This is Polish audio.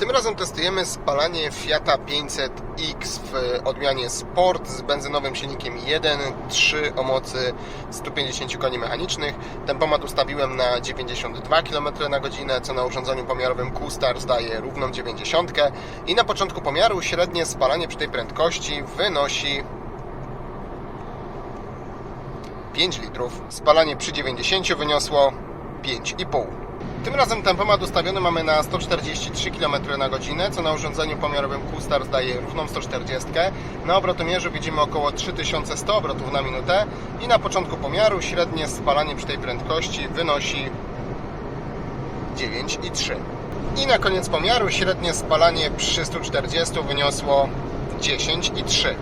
Tym razem testujemy spalanie Fiata 500X w odmianie Sport z benzynowym silnikiem 1.3 o mocy 150 koni mechanicznych. Tempomat ustawiłem na 92 km na godzinę, co na urządzeniu pomiarowym Q-Star zdaje równą 90 i na początku pomiaru średnie spalanie przy tej prędkości wynosi 5 litrów. Spalanie przy 90 wyniosło 5,5. Tym razem tempomat ustawiony mamy na 143 km na godzinę, co na urządzeniu pomiarowym Q-Star zdaje równą 140. Na obrotomierzu widzimy około 3100 obrotów na minutę i na początku pomiaru średnie spalanie przy tej prędkości wynosi 9,3. I na koniec pomiaru średnie spalanie przy 140 wyniosło 10,3.